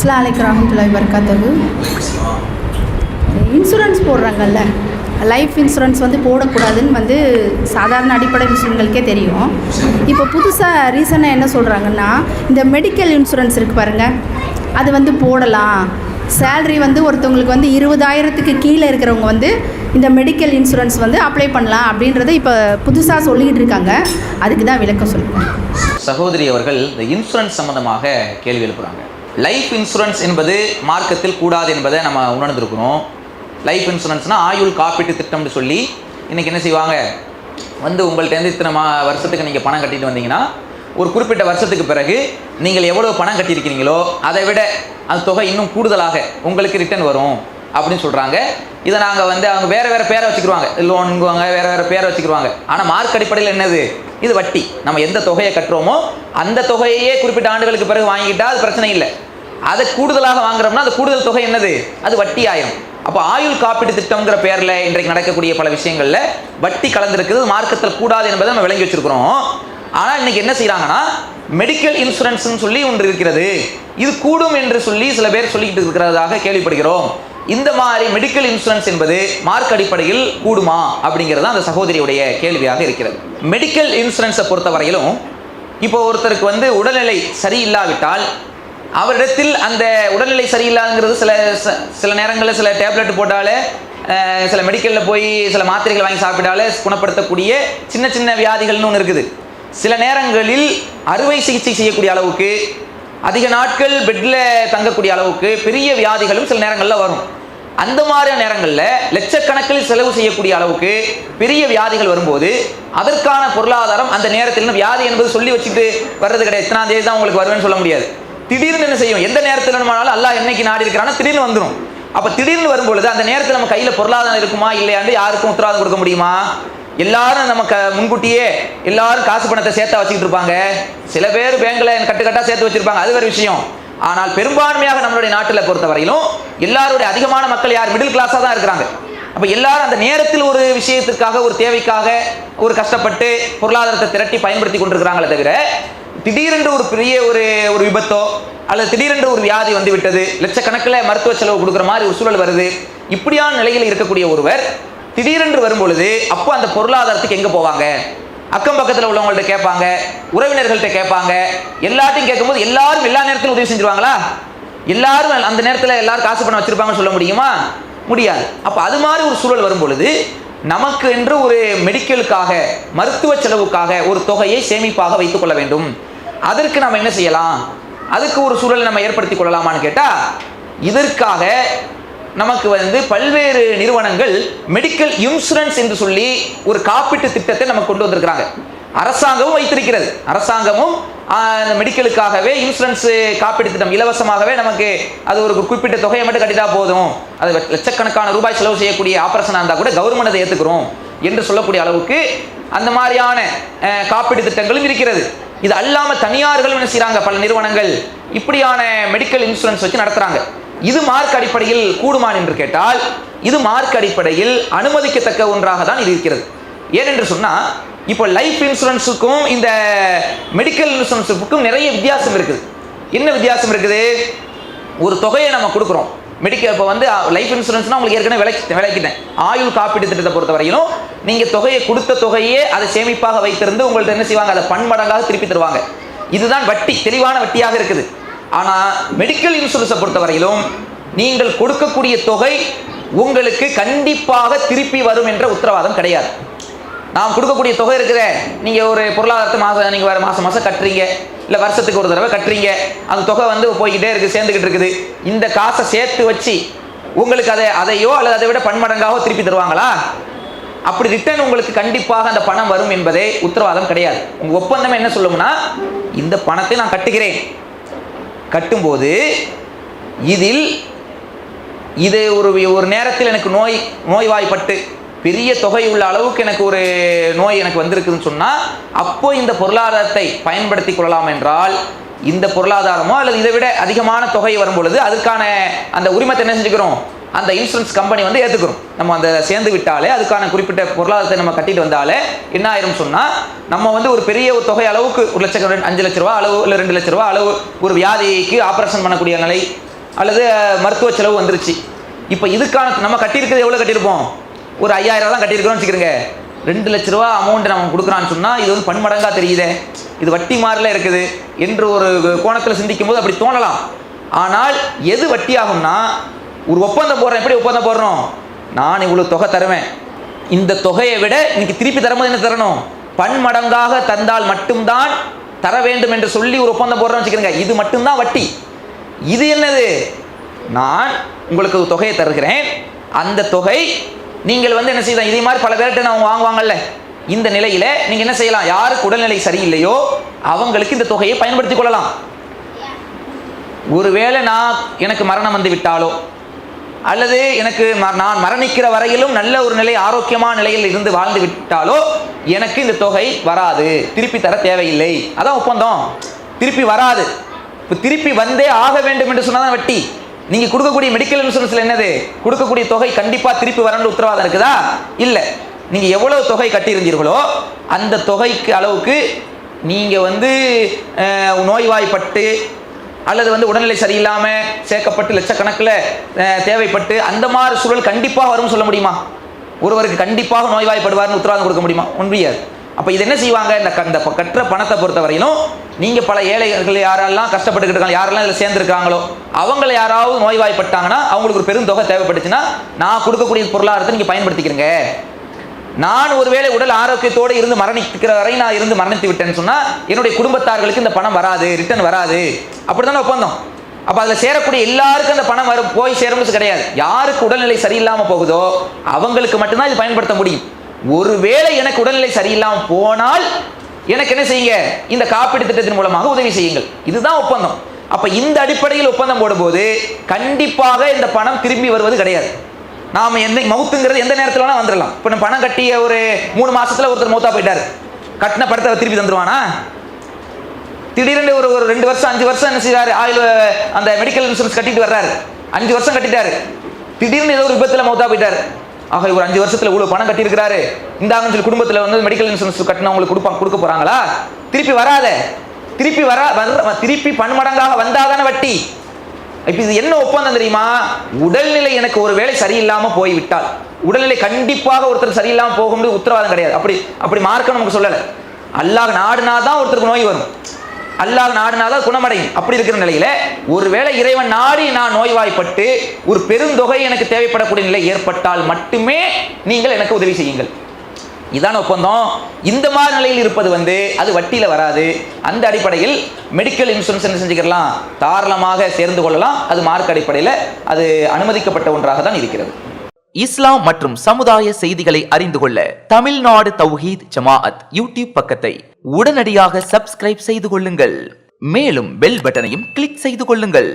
அஸ்லாம் அலைக்கு ரஹமத்துல்லாஹி வர்காத்தகு இன்சூரன்ஸ் போடுறாங்கல்ல. லைஃப் இன்சூரன்ஸ் வந்து போடக்கூடாதுன்னு வந்து சாதாரண அடிப்படை விஷயங்களுக்கே தெரியும். இப்போ புதுசாக ரீசனாக என்ன சொல்கிறாங்கன்னா இந்த மெடிக்கல் இன்சூரன்ஸ் இருக்குது பாருங்கள் அது வந்து போடலாம். சேல்ரி வந்து ஒருத்தவங்களுக்கு வந்து இருபதாயிரத்துக்கு கீழே இருக்கிறவங்க வந்து இந்த மெடிக்கல் இன்சூரன்ஸ் வந்து அப்ளை பண்ணலாம் அப்படின்றத இப்போ புதுசாக சொல்லிக்கிட்டு இருக்காங்க. அதுக்கு தான் விளக்கம் சொல்லுங்கள் சகோதரி அவர்கள் இந்த இன்சூரன்ஸ் சம்மந்தமாக கேள்வி எழுப்புகிறாங்க லைஃப் இன்சூரன்ஸ் என்பது மார்க்கத்தில் கூடாது என்பதை நம்ம உணர்ந்திருக்கிறோம். லைஃப் இன்சூரன்ஸ்னால் ஆயுள் காப்பீட்டு திட்டம்னு சொல்லி இன்றைக்கி என்ன செய்வாங்க? வந்து உங்கள்கிட்ட இத்தனை மா வருஷத்துக்கு நீங்கள் பணம் கட்டிட்டு வந்தீங்கன்னா ஒரு குறிப்பிட்ட வருஷத்துக்கு பிறகு நீங்கள் எவ்வளோ பணம் கட்டியிருக்கிறீங்களோ அதை விட அந்த தொகை இன்னும் கூடுதலாக உங்களுக்கு ரிட்டர்ன் வரும் அப்படின்னு சொல்கிறாங்க இதை நாங்கள் வந்து அவங்க வேறு வேறு பேரை வச்சுக்கிருவாங்க. லோனுங்குவாங்க வேறு வேறு பேரை வச்சுக்கிடுவாங்க ஆனால் மார்க் அடிப்படையில் என்னது? இது வட்டி. நம்ம எந்த தொகையை கட்டுறோமோ அந்த தொகையே குறிப்பிட்ட ஆண்டுகளுக்கு பிறகு வாங்கிட்டா அது பிரச்சனை இல்லை. அதை கூடுதலாக வாங்குறோம்னா அந்த கூடுதல் தொகை என்னது? அது வட்டி ஆயிரும். அப்போ ஆயுள் காப்பீடு திட்டம்ங்கிற பேரில் இன்றைக்கு நடக்கக்கூடிய பல விஷயங்களில் வட்டி கலந்துருக்குது மார்க்கத்தில் கூடாது என்பதை நம்ம விளங்கி வச்சிருக்கிறோம். ஆனால் இன்னைக்கு என்ன செய்கிறாங்கன்னா மெடிக்கல் இன்சூரன்ஸ்னு சொல்லி ஒன்று இருக்கிறது. இது கூடும் என்று சொல்லி சில பேர் சொல்லிக்கிட்டு இருக்கிறதாக கேள்விப்படுகிறோம். இந்த மாதிரி மெடிக்கல் இன்சூரன்ஸ் என்பது மார்க் அடிப்படையில் கூடுமா அப்படிங்கிறது அந்த சகோதரியுடைய கேள்வியாக இருக்கிறது. மெடிக்கல் இன்சூரன்ஸை பொறுத்தவரையிலும் இப்போ ஒருத்தருக்கு வந்து உடல்நிலை சரியில்லாவிட்டால் அவரிடத்தில் அந்த உடல்நிலை சரியில்லாங்கிறது சில ச- சில நேரங்களில் சில டேப்லெட் போட்டாலே சில மெடிக்கலில் போய் சில மாத்திரைகள் வாங்கி சாப்பிட்டாலே குணப்படுத்தக்கூடிய சின்ன சின்ன வியாதிகள்னு ஒன்று இருக்குது. சில நேரங்களில் அறுவை சிகிச்சை செய்யக்கூடிய அளவுக்கு அதிக நாட்கள் பெட்டில் தங்கக்கூடிய அளவுக்கு பெரிய வியாதிகளும் சில நேரங்களில் வரும். அந்த மாதிரியான நேரங்களில் லட்சக்கணக்கில் செலவு செய்யக்கூடிய அளவுக்கு பெரிய வியாதிகள் வரும்போது அதற்கான பொருளாதாரம் அந்த நேரத்தில் வியாதி என்பது சொல்லி வச்சுட்டு வர்றது கிடையாது. இத்தனாம் தேதி தான் உங்களுக்கு வருவேன்னு சொல்ல முடியாது. திடீர்னு என்ன செய்யும்? எந்த நேரத்தில் வேணுமானாலும் அல்லாஹ் என்னைக்கு நாடி இருக்கிறான்னா திடீர்னு வந்துடும் அப்போ திடீர்னு வரும்பொழுது அந்த நேரத்தில் நம்ம கையில் பொருளாதாரம் இருக்குமா? இல்லையாண்டு யாருக்கும் உத்தரவாதம் கொடுக்க முடியுமா? எல்லாரும் நமக்கு முன்கூட்டியே எல்லாரும் காசு பணத்தை சேர்த்தா வச்சுக்கிட்டு இருப்பாங்க. சில பேர் பேங்க்ல கட்டுக்கட்டாக சேர்த்து வச்சிருப்பாங்க. அது வேறு விஷயம். ஆனால் பெரும்பான்மையாக நம்மளுடைய நாட்டில் பொறுத்தவரையிலும் எல்லாருடைய அதிகமான மக்கள் யார்? மிடில் கிளாஸாக தான் இருக்கிறாங்க. அப்போ எல்லாரும் அந்த நேரத்தில் ஒரு விஷயத்துக்காக ஒரு தேவைக்காக ஒரு கஷ்டப்பட்டு பொருளாதாரத்தை திரட்டி பயன்படுத்தி கொண்டிருக்கிறாங்களே தவிர திடீரென்று ஒரு பெரிய ஒரு ஒரு விபத்தோ அல்லது திடீரென்று ஒரு வியாதி வந்து விட்டது லட்சக்கணக்கில் மருத்துவ செலவு கொடுக்குற மாதிரி ஒரு சூழல் வருது. இப்படியான நிலையில் இருக்கக்கூடிய ஒருவர் திடீரென்று வரும்பொழுது அப்போ அந்த பொருளாதாரத்துக்கு எங்கே போவாங்க? அக்கம் பக்கத்தில் உள்ளவங்கள்ட்ட கேட்பாங்க உறவினர்கள்ட்ட கேட்பாங்க எல்லாத்தையும் கேட்கும்போது எல்லாரும் எல்லா நேரத்திலும் உதவி செஞ்சுருவாங்களா? எல்லாரும் அந்த நேரத்தில் எல்லாரும் காசு பணம் வச்சுருப்பாங்கன்னு சொல்ல முடியுமா? முடியாது. அப்போ அது மாதிரி ஒரு சூழல் வரும் பொழுது நமக்கு என்று ஒரு மெடிக்கலுக்காக மருத்துவ செலவுக்காக ஒரு தொகையை சேமிப்பாக வைத்துக் கொள்ள வேண்டும். அதற்கு நம்ம என்ன செய்யலாம்? அதுக்கு ஒரு சூழலை நம்ம ஏற்படுத்தி கொள்ளலாமான்னு கேட்டால் இதற்காக நமக்கு வந்து பல்வேறு நிறுவனங்கள் மெடிக்கல் இன்சூரன்ஸ் என்று சொல்லி ஒரு காப்பீட்டு திட்டத்தை நமக்கு கொண்டு வந்திருக்கிறாங்க. அரசாங்கமும் வைத்திருக்கிறது. அரசாங்கமும் மெடிக்கலுக்காகவே இன்சூரன்ஸ் காப்பீடு திட்டம் இலவசமாகவே நமக்கு அது ஒரு குறிப்பிட்ட தொகையை மட்டும் கட்டிட்டா போதும். அது லட்சக்கணக்கான ரூபாய் செலவு செய்யக்கூடிய ஆப்ரேஷனாக இருந்தால் கூட கவர்மெண்ட் அதை ஏற்றுக்கிறோம் என்று சொல்லக்கூடிய அளவுக்கு அந்த மாதிரியான காப்பீடு திட்டங்களும் இருக்கிறது. இது அல்லாமல் தனியார்களும் என்ன செய்கிறாங்க பல நிறுவனங்கள் இப்படியான மெடிக்கல் இன்சூரன்ஸ் வச்சு நடத்துகிறாங்க இது மார்க் அடிப்படையில் கூடுமான் என்று கேட்டால் இது மார்க் அடிப்படையில் அனுமதிக்கத்தக்க ஒன்றாக தான் இது இருக்கிறது. ஏனென்று சொன்னால் இப்போ லைஃப் இன்சூரன்ஸுக்கும் இந்த மெடிக்கல் இன்சூரன்ஸுக்கும் நிறைய வித்தியாசம் இருக்குது. என்ன வித்தியாசம் இருக்குது? ஒரு தொகையை நம்ம கொடுக்குறோம். மெடிக்கல் இப்போ வந்து லைஃப் இன்சூரன்ஸ்னால் உங்களுக்கு ஏற்கனவே விளக்கி விளக்கிட்டேன். ஆயுள் காப்பீடு திட்டத்தை பொறுத்த வரையிலும் நீங்கள் தொகையை கொடுத்த தொகையே அதை சேமிப்பாக வைத்திருந்து உங்கள்ட்ட என்ன செய்வாங்க? அதை பன்மடங்காக திருப்பி தருவாங்க. இதுதான் வட்டி தெளிவான வட்டியாக இருக்குது. ஆனால் மெடிக்கல் இன்சூரன்ஸை பொறுத்தவரையிலும் நீங்கள் கொடுக்கக்கூடிய தொகை உங்களுக்கு கண்டிப்பாக திருப்பி வரும் என்ற உத்தரவாதம் கிடையாது. நாம் கொடுக்கக்கூடிய தொகை இருக்கிற நீங்கள் ஒரு பொருளாதாரத்தை மாதம் நீங்கள் வேறு மாதம் மாதம் கட்டுறீங்க. இல்லை வருஷத்துக்கு ஒரு தடவை கட்டுறீங்க. அந்த தொகை வந்து போய்கிட்டே இருக்குது சேர்ந்துக்கிட்டு இருக்குது. இந்த காசை சேர்த்து வச்சு உங்களுக்கு அதை அதையோ அல்லது அதை விட பன்மடங்காகவோ திருப்பி தருவாங்களா? அப்படி ரிட்டர்ன் உங்களுக்கு கண்டிப்பாக அந்த பணம் வரும் என்பதே உத்தரவாதம் கிடையாது. உங்கள் ஒப்பந்தம் என்ன சொல்லும்னா இந்த பணத்தை நான் கட்டுகிறேன். கட்டும்போது இதில் இது ஒரு ஒரு நேரத்தில் எனக்கு நோய் நோய்வாய்ப்பட்டு பெரிய தொகை உள்ள அளவுக்கு எனக்கு ஒரு நோய் எனக்கு வந்திருக்குதுன்னு சொன்னால் அப்போ இந்த பொருளாதாரத்தை பயன்படுத்தி கொள்ளலாம் என்றால் இந்த பொருளாதாரமோ அல்லது இதை விட அதிகமான தொகை வரும் பொழுது அதுக்கான அந்த உரிமத்தை என்ன செஞ்சுக்கிறோம்? அந்த இன்சூரன்ஸ் கம்பெனி வந்து ஏற்றுக்கிறோம் நம்ம அந்த சேர்ந்து விட்டாலே அதுக்கான குறிப்பிட்ட பொருளாதாரத்தை நம்ம கட்டிட்டு வந்தாலே என்ன ஆயிரும் சொன்னால் நம்ம வந்து ஒரு பெரிய ஒரு தொகை அளவுக்கு ஒரு லட்சம் ரெண்டு- அஞ்சு லட்ச ரூபா அளவு இல்லை ரெண்டு லட்ச ரூபா அளவு ஒரு வியாதிக்கு ஆப்ரேஷன் பண்ணக்கூடிய நிலை அல்லது மருத்துவ செலவு வந்துருச்சு. இப்போ இதுக்கான நம்ம கட்டியிருக்கிறது எவ்வளோ கட்டியிருப்போம்? ஒரு ஐயாயிரம் தான் கட்டியிருக்கிறோம்னு வச்சுக்கிறோங்க ரெண்டு லட்ச ரூபா அமௌண்ட் நம்ம கொடுக்குறான்னு சொன்னால் இது வந்து பன்மடங்காக தெரியுதே. இது வட்டி மாதிரில இருக்குது என்று ஒரு கோணத்தில் சிந்திக்கும் போது அப்படி தோணலாம். ஆனால் எது வட்டி ஆகும்னா ஒரு ஒப்பந்தம் போடுறேன். எப்படி ஒப்பந்தம் போடுறோம்? நான் இவ்வளோ தொகை தருவேன். இந்த தொகையை விட இன்னைக்கு திருப்பி தரும்போது என்ன தரணும்? பன்மடங்காக தந்தால் மட்டும்தான் தர வேண்டும் என்று சொல்லி ஒரு ஒப்பந்தம் போடுறோம்னு வச்சுக்கிறேங்க இது மட்டும்தான் வட்டி. இது என்னது? நான் உங்களுக்கு ஒரு தொகையை தருகிறேன். அந்த தொகை நீங்கள் வந்து என்ன செய்யலாம்? இதே மாதிரி பல பேர்கிட்ட நான் வாங்குவாங்கல்ல. இந்த நிலையில் நீங்கள் என்ன செய்யலாம்? யாருக்கு உடல்நிலை சரியில்லையோ அவங்களுக்கு இந்த தொகையை பயன்படுத்திக் கொள்ளலாம். ஒருவேளை நான் எனக்கு மரணம் வந்து விட்டாலோ அல்லது எனக்கு ம- நான் மரணிக்கிற வரையிலும் நல்ல ஒரு நிலை ஆரோக்கியமான நிலையில் இருந்து வாழ்ந்து விட்டாலோ எனக்கு இந்த தொகை வராது. திருப்பி தர தேவையில்லை. அதான் ஒப்பந்தம். திருப்பி வராது. இப்போ திருப்பி வந்தே ஆக வேண்டும் என்று தான் வட்டி. நீங்கள் கொடுக்கக்கூடிய மெடிக்கல் இன்சூரன்ஸில் என்னது? கொடுக்கக்கூடிய தொகை கண்டிப்பாக திருப்பி வரணும்னு உத்தரவாதம் இருக்குதா? இல்லை. நீங்கள் எவ்வளோ தொகை கட்டியிருந்தீர்களோ அந்த தொகைக்கு அளவுக்கு நீங்கள் வந்து நோய்வாய்ப்பட்டு அல்லது வந்து உடல்நிலை சரியில்லாமல் சேர்க்கப்பட்டு லட்சக்கணக்கில் தேவைப்பட்டு அந்த மாதிரி சூழல் கண்டிப்பாக வரும்னு சொல்ல முடியுமா? ஒருவருக்கு கண்டிப்பாக நோய்வாய்ப்படுவார்னு உத்தரவாதம் கொடுக்க முடியுமா? முடியாது. அப்போ இது என்ன செய்வாங்க? இந்த க- இந்த கட்டுற பணத்தை பொறுத்தவரையிலும் நீங்கள் பல ஏழைகள் யாரெல்லாம் கஷ்டப்பட்டுக்கிட்டு இருக்காங்க யாரெல்லாம் இதில் சேர்ந்துருக்காங்களோ அவங்கள யாராவது நோய்வாய்ப்பட்டாங்கன்னா அவங்களுக்கு ஒரு பெரும் தொகை தேவைப்பட்டுச்சுன்னா நான் கொடுக்கக்கூடிய பொருளாதாரத்தை நீங்கள் பயன்படுத்திக்கிறீங்க. நான் ஒருவேளை உடல் ஆரோக்கியத்தோடு இருந்து மரணிக்கிற வரை நான் இருந்து மரணித்து விட்டேன்னு சொன்னா என்னுடைய குடும்பத்தார்களுக்கு இந்த பணம் வராது ரிட்டர்ன் வராது. அப்படிதானே ஒப்பந்தம்? அப்ப அதுல சேரக்கூடிய எல்லாருக்கும் அந்த பணம் வரும் போய் சேரும்னு கிடையாது. யாருக்கு உடல்நிலை சரியில்லாம போகுதோ அவங்களுக்கு மட்டும்தான் இது பயன்படுத்த முடியும். ஒருவேளை எனக்கு உடல்நிலை சரியில்லாம போனால் எனக்கு என்ன செய்யுங்க? இந்த காப்பீடு திட்டத்தின் மூலமாக உதவி செய்யுங்கள். இதுதான் ஒப்பந்தம். அப்ப இந்த அடிப்படையில் ஒப்பந்தம் போடும்போது கண்டிப்பாக இந்த பணம் திரும்பி வருவது கிடையாது. நாம் எந்த மவுத்துங்கிறது எந்த நேரத்தில் வேணால் வந்துடலாம் இப்போ நம்ம பணம் கட்டிய ஒரு மூணு மாதத்தில் ஒருத்தர் மௌத்தா போயிட்டார். கட்டின படத்தை திருப்பி தந்துருவானா? திடீர்னு ஒரு ஒரு ரெண்டு வருஷம் அஞ்சு வருஷம் என்ன செய்றாரு? ஆயுள் அந்த மெடிக்கல் இன்சூரன்ஸ் கட்டிட்டு வர்றாரு. அஞ்சு வருஷம் கட்டிட்டாரு. திடீர்னு ஏதோ ஒரு விபத்தில் மௌத்தா போயிட்டார். ஆக ஒரு அஞ்சு வருஷத்தில் இவ்வளோ பணம் கட்டியிருக்கிறாரு. இந்தாங்கன்னு சொல்லி குடும்பத்தில் வந்து மெடிக்கல் இன்சூரன்ஸ் கட்டினவங்களுக்கு கொடுப்பாங்க கொடுக்க போறாங்களா? திருப்பி வராத. திருப்பி வரா வர்ற- திருப்பி பன்மடங்காக வந்தாதானே வட்டி. இப்போ இது என்ன ஒப்பந்தம் தெரியுமா? உடல்நிலை எனக்கு ஒரு வேளை சரியில்லாமல் போய்விட்டால். உடல்நிலை கண்டிப்பாக ஒருத்தர் சரியில்லாமல் போகும்போது உத்தரவாதம் கிடையாது. அப்படி அப்படி மார்க்கம் நமக்கு சொல்லலை. அல்லாஹ் நாடுனா தான் ஒருத்தருக்கு நோய் வரும். அல்லாஹ் நாடுனா தான் குணமடையும். அப்படி இருக்கிற நிலையில ஒருவேளை இறைவன் நாடி நான் நோய்வாய்ப்பட்டு ஒரு பெருந்தொகை எனக்கு தேவைப்படக்கூடிய நிலை ஏற்பட்டால் மட்டுமே நீங்கள் எனக்கு உதவி செய்யுங்கள். இதான ஒப்பந்தம். இந்த மாதிரி நிலையில் இருப்பது வந்து அது வட்டியில வராது. அந்த அடிப்படையில் மெடிக்கல் இன்சூரன்ஸ் என்ன செஞ்சுக்கலாம் தாராளமாக சேர்ந்து கொள்ளலாம். அது மார்க் அடிப்படையில் அது அனுமதிக்கப்பட்ட ஒன்றாக தான் இருக்கிறது. இஸ்லாம் மற்றும் சமுதாய செய்திகளை அறிந்து கொள்ள தமிழ்நாடு தௌஹீத் ஜமாஅத் யூடியூப் பக்கத்தை உடனடியாக சப்ஸ்கிரைப் செய்து கொள்ளுங்கள். மேலும் பெல் பட்டனையும் கிளிக் செய்து கொள்ளுங்கள்.